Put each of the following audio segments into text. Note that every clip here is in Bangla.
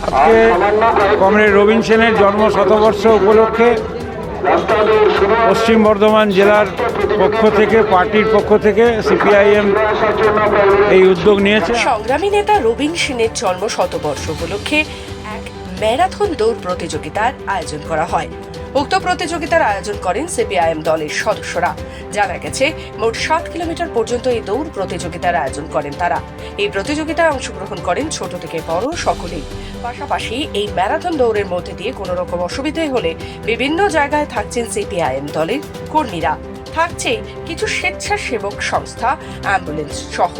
আজকে কমরেড রবীন সেনের জন্ম শতবর্ষ উপলক্ষে পশ্চিম বর্ধমান জেলার পক্ষ থেকে, পার্টির পক্ষ থেকে সিপিআইএম এই উদ্যোগ নিয়েছে। সংগ্রামী নেতা রবীন সেনের জন্ম শতবর্ষ উপলক্ষে এক ম্যারাথন দৌড় প্রতিযোগিতার আয়োজন করা হয়। উক্ত প্রতিযোগিতার আয়োজন করেন সিপিআইএম দলের সদস্যরা। জানা গেছে, মোট সাত কিলোমিটার পর্যন্ত এই দৌড় প্রতিযোগিতার আয়োজন করেন তারা। এই প্রতিযোগিতায় অংশগ্রহণ করেন ছোট থেকে বড় সকলেই। পাশাপাশি এই ম্যারাথন দৌড়ের মধ্যে দিয়ে কোনো রকম অসুবিধে হলে বিভিন্ন জায়গায় থাকছেন সিপিআইএম দলের কর্মীরা। থাকছে কিছু স্বেচ্ছাসেবক সংস্থা, অ্যাম্বুলেন্স সহ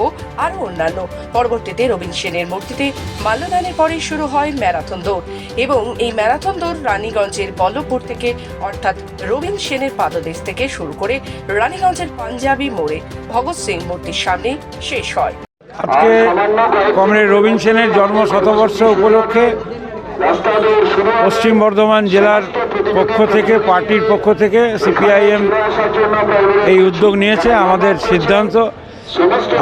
আরও অন্যান্য। পরবর্তীতে রবীন সেনের মূর্তিতে মাল্যদানের পরে শুরু হয় ম্যারাথন দৌড় এবং এই ম্যারাথন দৌড় রানীগঞ্জের বল্লভপুর থেকে, অর্থাৎ রবীন সেনের পাদদেশ থেকে শুরু করে রানীগঞ্জের পাঞ্জাবি মোড়ে ভগৎ সিং মূর্তির সামনে শেষ হয়। আজকে কমরেড রবীন সেনের জন্ম শতবর্ষ উপলক্ষে পশ্চিম বর্ধমান জেলার পক্ষ থেকে, পার্টির পক্ষ থেকে সিপিআইএম এই উদ্যোগ নিয়েছে, আমাদের সিদ্ধান্ত।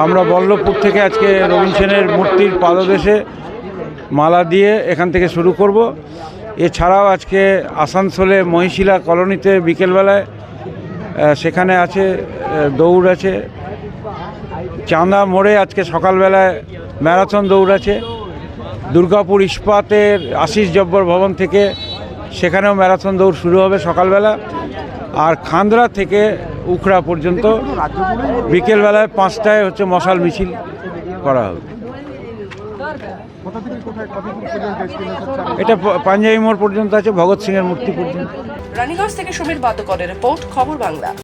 আমরা বল্লভপুর থেকে আজকে রবীন সেনের মূর্তির পাদদেশে মালা দিয়ে এখান থেকে শুরু করব। এছাড়াও আজকে আসানসোলে মহিশিলা কলোনিতে বিকেলবেলায় সেখানে আছে দৌড় আছে। চাঁদা মোড়ে আজকে সকালবেলায় ম্যারাথন দৌড় আছে। দুর্গাপুর ইস্পাতের আশিস জব্বর ভবন থেকে সেখানেও ম্যারাথন দৌড় শুরু হবে সকালবেলা। আর খান্দরা থেকে উখড়া পর্যন্ত বিকেলবেলায় পাঁচটায় হচ্ছে মশাল মিছিল করা হবে। এটা পাঞ্জাবি মোড় পর্যন্ত আছে, ভগৎ সিং এর মূর্তি পর্যন্ত। রানীগঞ্জ থেকে সমীর বাদ্যকরের রিপোর্ট, খবর বাংলা।